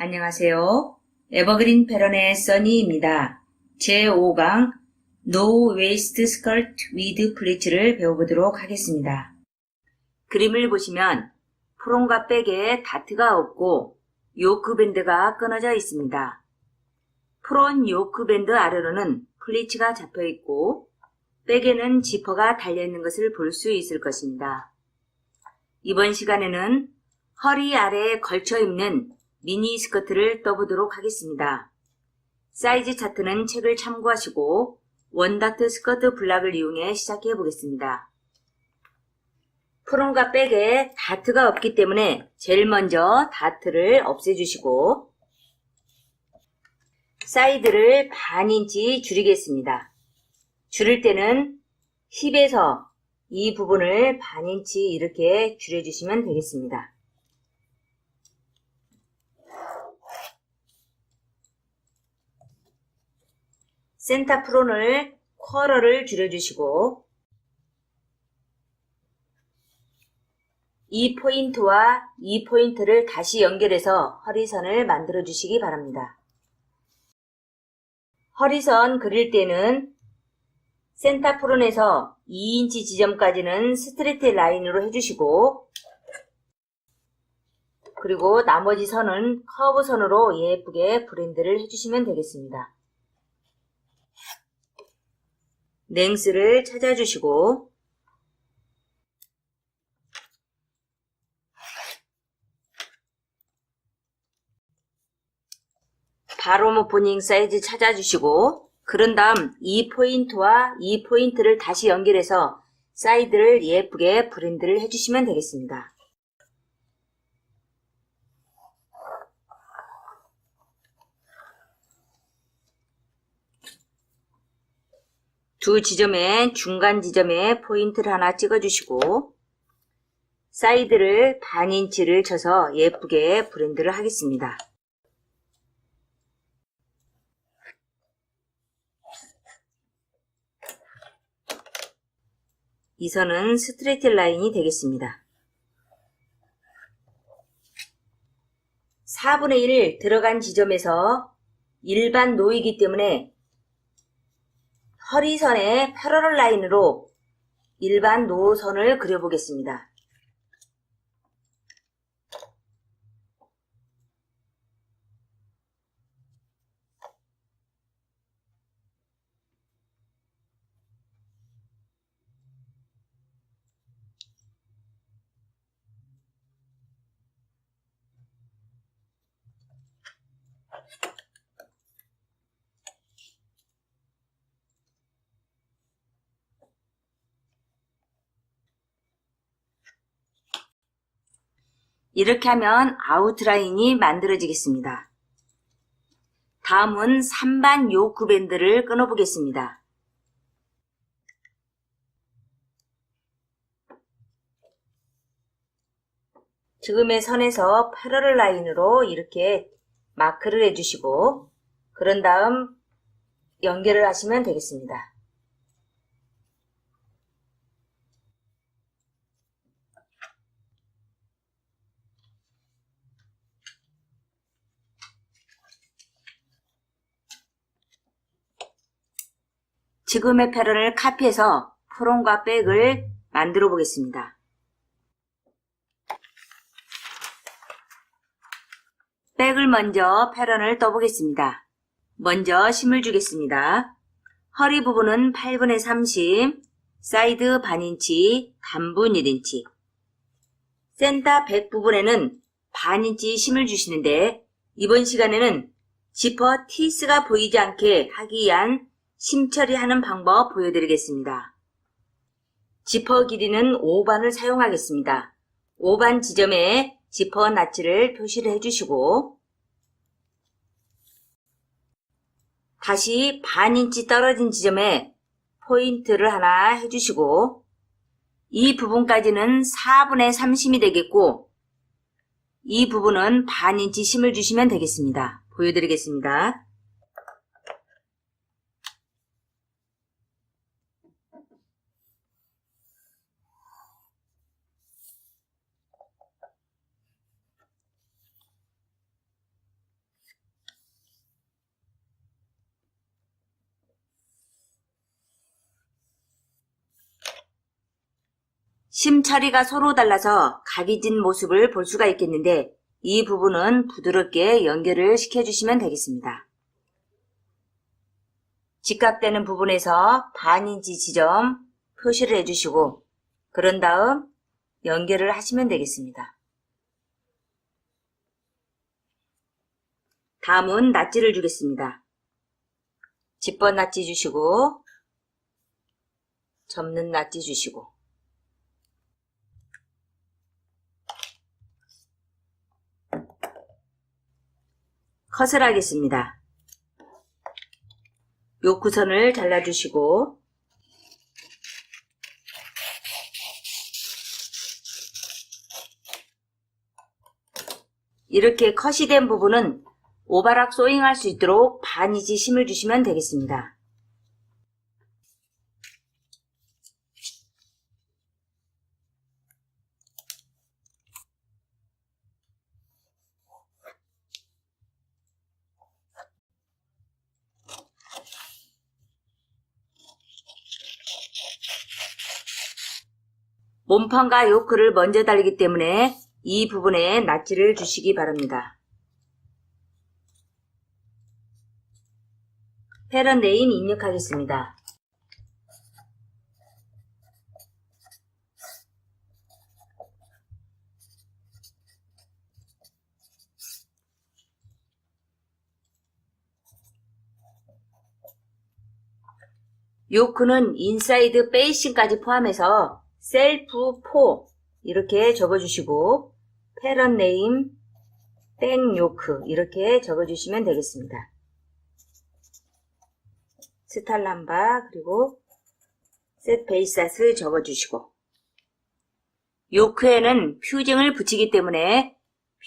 안녕하세요. 에버그린 패런의 써니입니다. 제5강 No Waist Skirt with Pleats를 배워보도록 하겠습니다. 그림을 보시면 프롬과 백에 다트가 없고 요크 밴드가 끊어져 있습니다. 프론 요크 밴드 아래로는 플리츠가 잡혀 있고 백에는 지퍼가 달려있는 것을 볼 수 있을 것입니다. 이번 시간에는 허리 아래에 걸쳐 입는 미니 스커트를 떠보도록 하겠습니다. 사이즈 차트는 책을 참고하시고 원다트 스커트 블락을 이용해 시작해 보겠습니다. 프롬과 백에 다트가 없기 때문에 제일 먼저 다트를 없애주시고 사이드를 반 인치 줄이겠습니다. 줄일 때는 힙에서 이 부분을 반 인치 이렇게 줄여주시면 되겠습니다. 센터 프론을 쿼러를 줄여주시고 이 포인트와 이 포인트를 다시 연결해서 허리선을 만들어 주시기 바랍니다. 허리선 그릴 때는 센터 프론에서 2인치 지점까지는 스트레이트 라인으로 해주시고 그리고 나머지 선은 커브 선으로 예쁘게 브랜드를 해주시면 되겠습니다. 냉스를 찾아주시고 바로 오프닝 사이즈 찾아주시고 그런 다음 이 포인트와 이 포인트를 다시 연결해서 사이드를 예쁘게 브랜드를 해주시면 되겠습니다. 두 지점에 중간 지점에 포인트를 하나 찍어주시고 사이드를 반 인치를 쳐서 예쁘게 브랜드를 하겠습니다. 이 선은 스트레이트 라인이 되겠습니다. 4분의 1 들어간 지점에서 일반 노이기 때문에 허리선의 패러럴 라인으로 일반 노선을 그려보겠습니다. 이렇게 하면 아웃라인이 만들어지겠습니다. 다음은 3반 요크 밴드를 끊어보겠습니다. 지금의 선에서 패러럴 라인으로 이렇게 마크를 해주시고 그런 다음 연결을 하시면 되겠습니다. 지금의 패런을 카피해서 프론과 백을 만들어 보겠습니다. 백을 먼저 패런을 떠보겠습니다. 먼저 심을 주겠습니다. 허리 부분은 8분의 30, 사이드 반인치, 단분 1인치. 센터 백 부분에는 반인치 심을 주시는데 이번 시간에는 지퍼 티스가 보이지 않게 하기 위한 심 처리하는 방법 보여드리겠습니다. 지퍼 길이는 5반을 사용하겠습니다. 5반 지점에 지퍼 나치를 표시를 해주시고 다시 반 인치 떨어진 지점에 포인트를 하나 해주시고 이 부분까지는 4분의 30이 되겠고 이 부분은 반 인치 심을 주시면 되겠습니다. 보여드리겠습니다. 심처리가 서로 달라서 각이 진 모습을 볼 수가 있겠는데 이 부분은 부드럽게 연결을 시켜주시면 되겠습니다. 직각되는 부분에서 반인치 지점 표시를 해주시고 그런 다음 연결을 하시면 되겠습니다. 다음은 낫지를 주겠습니다. 집번 낫지 주시고 접는 낫지 주시고 컷을 하겠습니다. 요크선을 잘라주시고 이렇게 컷이 된 부분은 오바락 소잉할 수 있도록 반 이지 심을 주시면 되겠습니다. 몸판과 요크를 먼저 달리기 때문에 이 부분에 낫지를 주시기 바랍니다. 패런 네임 입력하겠습니다. 요크는 인사이드 베이싱까지 포함해서 셀프 4 이렇게 적어주시고 패런 네임 땡 요크 이렇게 적어주시면 되겠습니다. 스탈람바 그리고 셋 베이사스 적어주시고 요크에는 퓨징을 붙이기 때문에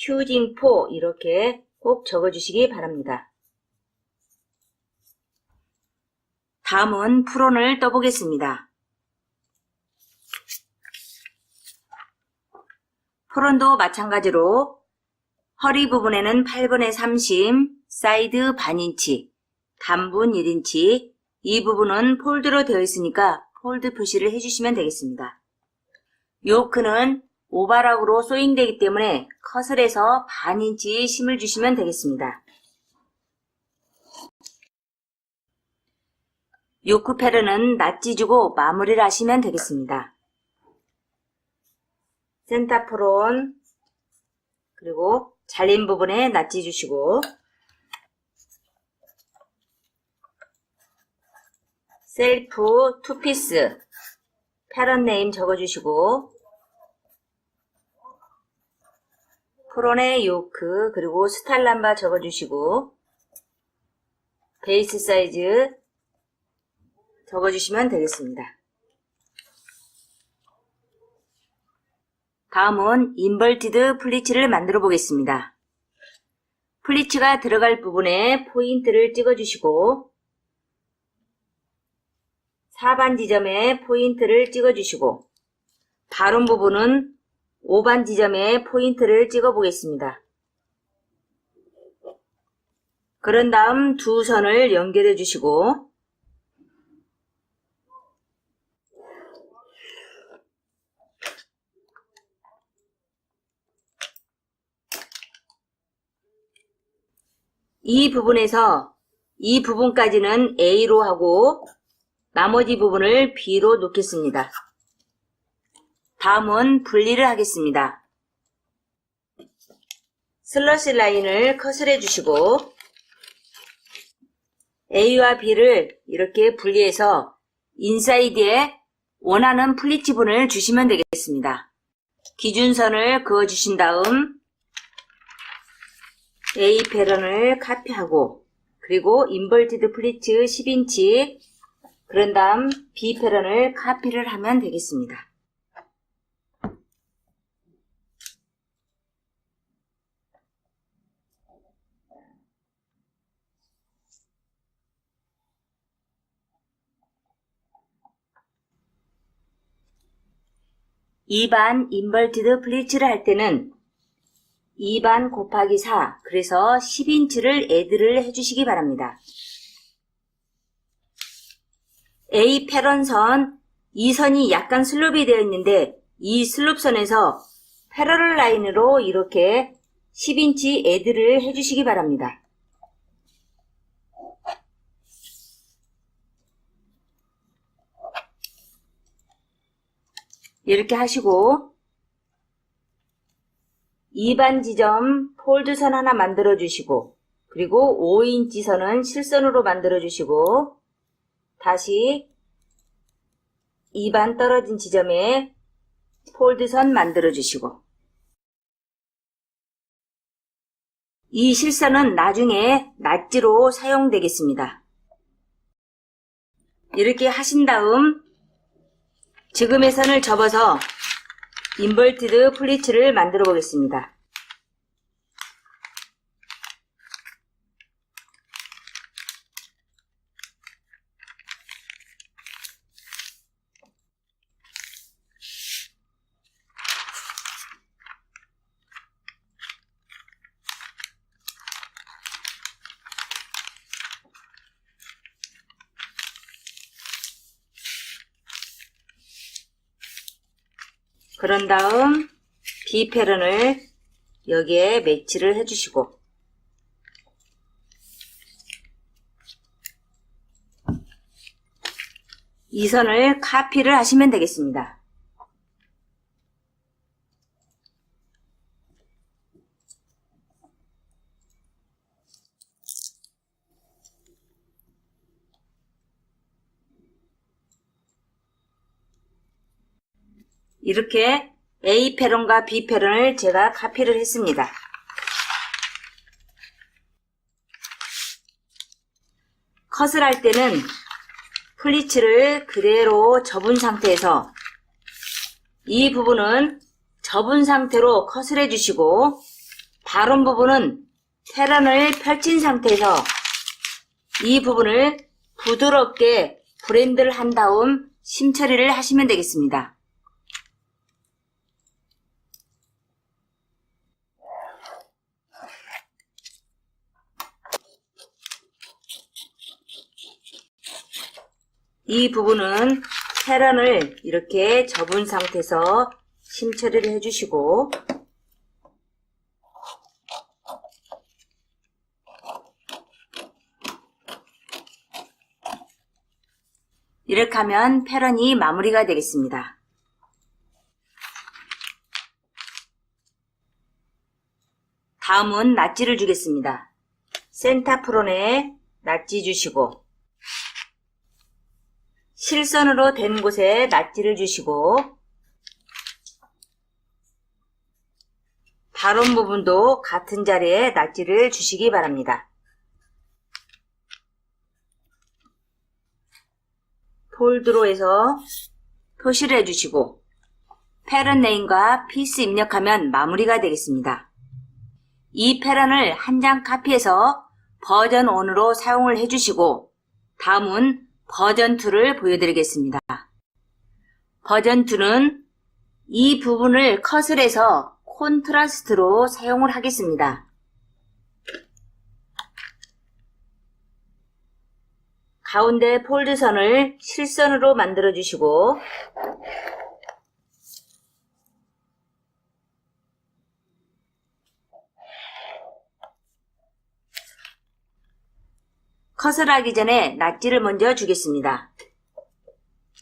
퓨징 4 이렇게 꼭 적어주시기 바랍니다. 다음은 프론을 떠보겠습니다. 프론도 마찬가지로 허리 부분에는 8분의 30, 사이드 반인치, 단분 1인치, 이 부분은 폴드로 되어 있으니까 폴드 표시를 해주시면 되겠습니다. 요크는 오바락으로 소잉되기 때문에 해서 반인치 심을 주시면 되겠습니다. 요크 패르는 낫지 주고 마무리를 하시면 되겠습니다. 센타프론 그리고 잘린 부분에 낫지 주시고. 셀프 투피스. 패런 네임 적어주시고. 프론의 요크 그리고 스탈람바 적어주시고. 베이스 사이즈 적어주시면 되겠습니다. 다음은 인벌티드 플리츠를 만들어 보겠습니다. 플리츠가 들어갈 부분에 포인트를 찍어주시고 4반 지점에 포인트를 찍어주시고 바른 부분은 5반 지점에 포인트를 찍어 보겠습니다. 그런 다음 두 선을 연결해 주시고 이 부분에서 이 부분까지는 A로 하고 나머지 부분을 B로 놓겠습니다. 다음은 분리를 하겠습니다. 슬러시 라인을 컷을 해주시고 A와 B를 이렇게 분리해서 인사이드에 원하는 플리츠분을 주시면 되겠습니다. 기준선을 그어주신 다음 A 패런을 카피하고 그리고 인벌티드 플리츠 10인치 그런 다음 B 패런을 카피를 하면 되겠습니다. 이반 인벌티드 플리츠를 할 때는 2반 곱하기 4, 그래서 10인치를 애드를 해주시기 바랍니다. A 패런선, 이 선이 약간 슬롭이 되어 있는데 이 슬롭선에서 패러럴 라인으로 이렇게 10인치 애드를 해주시기 바랍니다. 이렇게 하시고 2반 지점 폴드선 하나 만들어 주시고 그리고 5인치 선은 실선으로 만들어 주시고 다시 2반 떨어진 지점에 폴드선 만들어 주시고 이 실선은 나중에 낫지로 사용되겠습니다. 이렇게 하신 다음 지금의 선을 접어서 인버티드 플리츠를 만들어 보겠습니다. 그런 다음 패런을 여기에 매치를 해주시고 이 선을 카피를 하시면 되겠습니다. 이렇게 A 패런과 B 패런을 제가 카피를 했습니다. 컷을 할 때는 플리츠를 그대로 접은 상태에서 이 부분은 접은 상태로 컷을 해주시고 다른 부분은 패런을 펼친 상태에서 이 부분을 부드럽게 브랜드를 한 다음 심처리를 하시면 되겠습니다. 이 부분은 패런을 이렇게 접은 상태에서 심처리를 해주시고 이렇게 하면 패런이 마무리가 되겠습니다. 다음은 낫지를 주겠습니다. 센터 프론에 낫지 주시고 실선으로 된 곳에 낫지를 주시고 바론 부분도 같은 자리에 낫지를 주시기 바랍니다. 폴드로 해서 표시를 해주시고 패런 네임과 피스 입력하면 마무리가 되겠습니다. 이 패런을 한 장 카피해서 버전 1으로 사용을 해주시고 다음은 버전 2를 보여드리겠습니다. 버전 2는 이 부분을 컷을 해서 콘트라스트로 사용을 하겠습니다. 가운데 폴드선을 실선으로 만들어 주시고 컷을 하기 전에 낫지를 먼저 주겠습니다.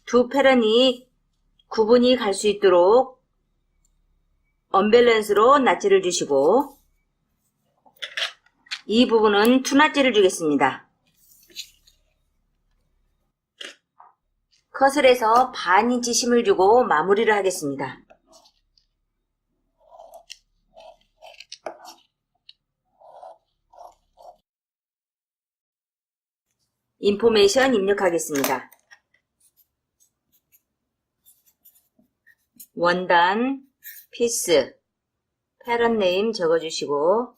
두 패런이 구분이 갈 수 있도록 언밸런스로 낫지를 주시고 이 부분은 투낫지를 주겠습니다. 해서 반 인치 심을 주고 마무리를 하겠습니다. 인포메이션 입력하겠습니다. 원단, 피스, 패런 네임 적어주시고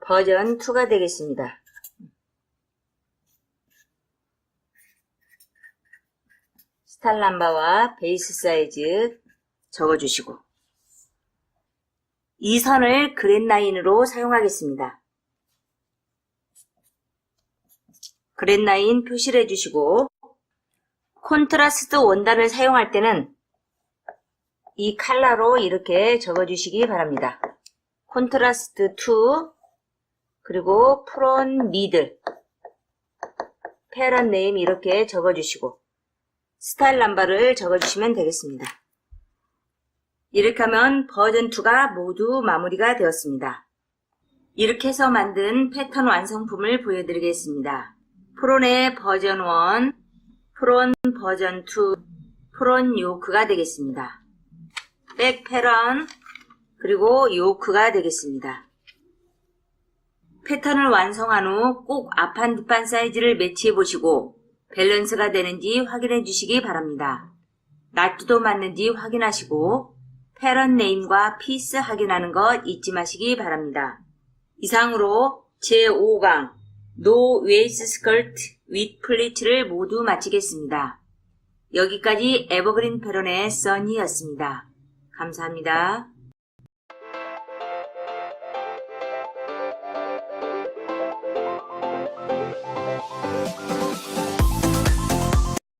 버전 2가 되겠습니다. 스탈 람바와 베이스 사이즈 적어주시고 이 선을 그랜라인으로 사용하겠습니다. 그랜라인 표시를 해주시고 콘트라스트 원단을 사용할 때는 이 칼라로 이렇게 적어주시기 바랍니다. 콘트라스트 2 그리고 프론 미들 페런 네임 이렇게 적어주시고 스타일 남바를 적어주시면 되겠습니다. 이렇게 하면 버전 2가 모두 마무리가 되었습니다. 이렇게 해서 만든 패턴 완성품을 보여드리겠습니다. 프론의 버전 1, 프론 버전 2, 프론 요크가 되겠습니다. 백 패런, 그리고 요크가 되겠습니다. 패턴을 완성한 후 꼭 앞판 뒷판 사이즈를 매치해 보시고 밸런스가 되는지 확인해 주시기 바랍니다. 나트도 맞는지 확인하시고 패런 네임과 피스 확인하는 것 잊지 마시기 바랍니다. 이상으로 제5강 노 웨이스 스컬트 윗 플리츠를 모두 마치겠습니다. 여기까지 에버그린 패런의 써니였습니다. 감사합니다.